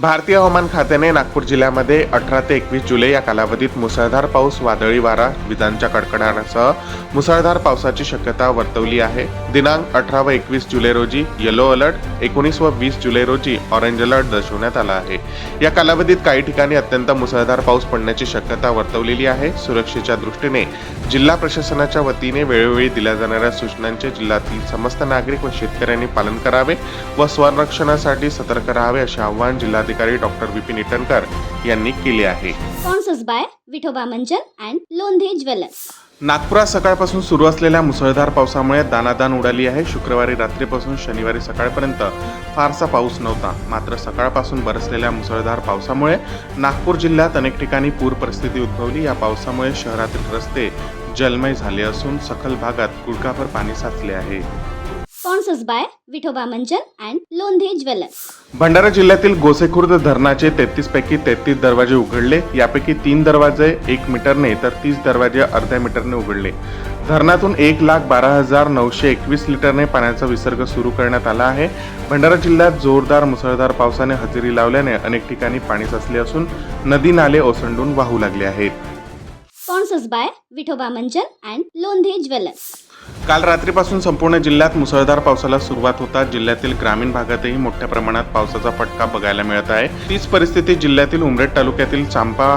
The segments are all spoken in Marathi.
भारतीय हवामान खात्याने नागपूर जिल्ह्यामध्ये अठरा ते एकवीस जुलै या कालावधीत मुसळधार पाऊस वादळी वारा विजांच्या कडकडाटासह मुसळधार पावसाची शक्यता वर्तवली आहे. दिनांक अठरा व एकवीस जुलै रोजी येलो अलर्ट एकोणीस व वीस जुलै रोजी ऑरेंज अलर्ट दर्शवण्यात आला आहे. या कालावधीत काही ठिकाणी अत्यंत मुसळधार पाऊस पडण्याची शक्यता वर्तवलेली आहे. सुरक्षेच्या दृष्टीने जिल्हा प्रशासनाच्या वतीने वेळोवेळी दिल्या जाणाऱ्या सूचनांचे जिल्ह्यातील समस्त नागरिक व शेतकऱ्यांनी पालन करावे व स्वरक्षणासाठी सतर्क राहावे असे आवाहन जिल्हाधिकारी डॉक्टर विपिन इटनकर यांनी केले आहे. Vithoba Manjan and Londhe Jewelers. नागपुरात सकाळपासून सुरू असलेल्या मुसळधार पावसामुळे दानादान उडाली आहे. शुक्रवारी रात्रीपासून शनिवारी सकाळपर्यंत फारसा पाऊस नव्हता. मात्र सकाळपासून बरसलेल्या मुसळधार पावसामुळे नागपूर जिल्ह्यात अनेक ठिकाणी पूर परिस्थिती उद्भवली. या पावसामुळे शहरातील रस्ते जलमय झाले असून सखल भागात गुडघाभर पाणी साचले आहे. Sponsors by Vithoba Manjan and Londhe jewellers. Bhandara जिल्ह्यातील गोसेखुर्द धरणाचे तेहतीस पैकी तेहतीस दरवाजे उघडले. यापैकी तीन दरवाजे एक मीटरने तर तीस दरवाजे अर्ध्या मीटरने उघडले. धरणातून एक लाख बारा हजार नऊशे एकवीस लिटरने पाण्याचा विसर्ग सुरू करण्यात आला आहे. भंडारा जिल्ह्यात जोरदार मुसळधार पावसाने हजेरी लावल्याने अनेक ठिकाणी पाणी साचले असून नदी नाले ओसंडून वाहू लागले आहेत. Sponsors by Vithoba Manjan and Londhe Jewelers. काल रात्रीपासून संपूर्ण जिल्ह्यात मुसळधार पावसाला सुरुवात होतात जिल्ह्यातील ग्रामीण भागातही मोठ्या प्रमाणात पावसाचा फटका बघायला मिळत आहे. तीच परिस्थिती जिल्ह्यातील उमरेड तालुक्यातील चांपा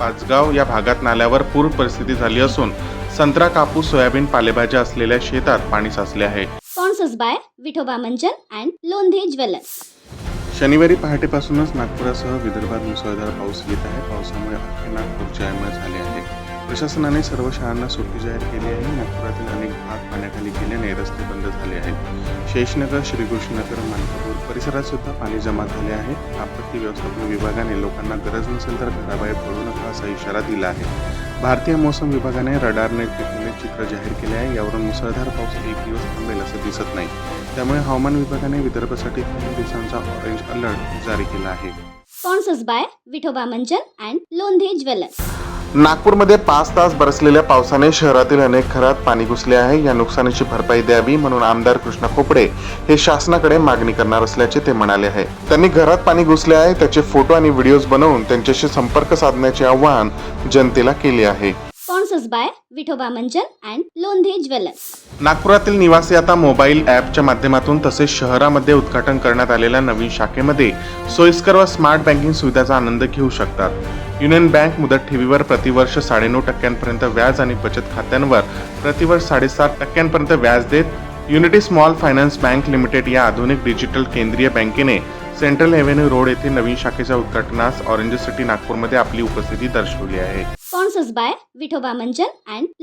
पाचगाव या भागात नाल्यावर पूर परिस्थिती झाली असून संत्रा कापूस सोयाबीन पालेभाज्या असलेल्या शेतात पाणी साचले आहे. Sponsors by Vithoba Manjan and Londhe Jewelers. शनिवारी पहाटेपासूनच नागपुरासह विदर्भात मुसळधार पाऊस येत आहे. पावसामुळे अख्खे नागपूर जयमय झाले आहे. प्रशासनाने सर्व शाळांना सुट्टी जाहीर केली आहे. नागपुरातील अनेक भाग पाण्याखाली गेल्याने रस्ते बंद झाले आहेत. शेषनगर श्रीकृष्णनगर मानकापूर परिसरात सुद्धा पाणी जमा झाले आहे. आपत्ती व्यवस्थापन विभागाने लोकांना गरज नसेल तर घराबाहेर पडू नका असा इशारा दिला आहे. भारतीय मौसम विभागाने रडारने घेतलेले चित्र जाहीर केले आहे. यावरून मुसळधार पाऊस एक दिवस थांबेल असं दिसत नाही. त्यामुळे हवामान विभागाने विदर्भासाठी तीन दिवसांचा ऑरेंज अलर्ट जारी केला आहे. Sponsors by Vithoba Manjan and Londhe नागपूरमध्ये पाच तास बरसलेल्या पावसाने शहरातील अनेक घरात पाणी घुसले आहे. या नुकसानीची भरपाई द्यावी म्हणून आमदार कृष्णा खोपडे हे शासनाकडे मागणी करणार असल्याचे ते म्हणाले आहे. त्यांनी घरात पाणी घुसले आहे त्याचे फोटो आणि व्हिडिओज बनवून त्यांच्याशी संपर्क साधण्याचे आवाहन जनतेला केले आहे. नागपुरातील निवासी आता मोबाईल ॲपच्या माध्यमातून तसेच शहरामध्ये उद्घाटन करण्यात आलेल्या नवीन शाखेमध्ये सोयीस्कर व स्मार्ट बँकिंग सुविधाचा आनंद घेऊ शकतात. युनियन बँक मुदत ठेवीवर प्रतिवर्ष साडेनऊ टक्क्यांपर्यंत व्याज आणि बचत खात्यांवर प्रतिवर्ष साडेसात टक्क्यांपर्यंत व्याज देत unity small finance bank limited या आधुनिक डिजिटल केंद्रीय बँकेने सेंट्रल एव्हेन्यू रोड येथे नवीन शाखेच्या उद्घाटनास ऑरेंज सिटी नागपूरमध्ये आपली उपस्थिती दर्शवली आहे. Sponsors by Vithoba Manjan and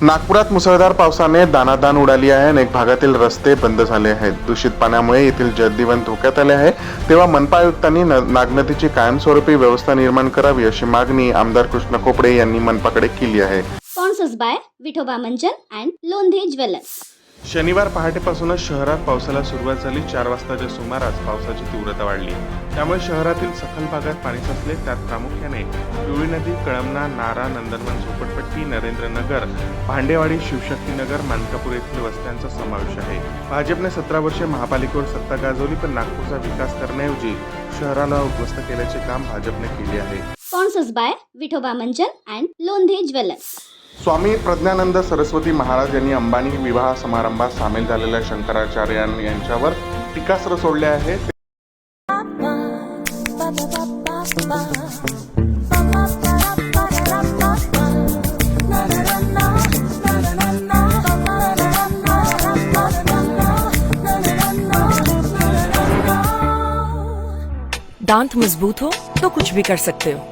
नागपुरात मुसळधार पावसाने दानादान उडाली आहे अनेक भागातील रस्ते बंद झाले आहेत. दूषित पाण्यामुळे येथील जनजीवन धोक्यात आले आहे. तेव्हा मनपा आयुक्तांनी नागनदीची कायमस्वरूपी व्यवस्था निर्माण करावी अशी मागणी आमदार कृष्ण खोपडे यांनी मनपाकडे केली आहे. Sponsors by विठोबा मंजन अँड लोंधे ज्वेलर्स शनिवार पहाटेपासूनच शहरात पावसाला सुरुवात झाली. चार वाजताच्या सुमारास पावसाची तीव्रता वाढली. त्यामुळे शहरातील सखल भागात पाणी साचले. त्यात प्रामुख्याने पिवळी नदी कळमना नारा नंदनवन झोपडपट्टी नरेंद्रनगर भांडेवाडी शिवशक्तीनगर मानकापूर येथील वस्त्यांचा समावेश आहे. भाजपने सतरा वर्षे महापालिकेवर सत्ता गाजवली पण नागपूरचा विकास करण्याऐवजी शहराला उद्ध्वस्त केल्याचे काम भाजपने केले आहे. Sponsors by Vithoba Manjan and Londhe Jewelers. स्वामी प्रज्ञानंद सरस्वती महाराज यांनी अंबानी विवाह समारंभात सामील झालेल्या शंकराचार्य यांच्यावर टीकास्त्र सोडले आहे दांत मजबूत हो तो कुछ भी कर सकते हो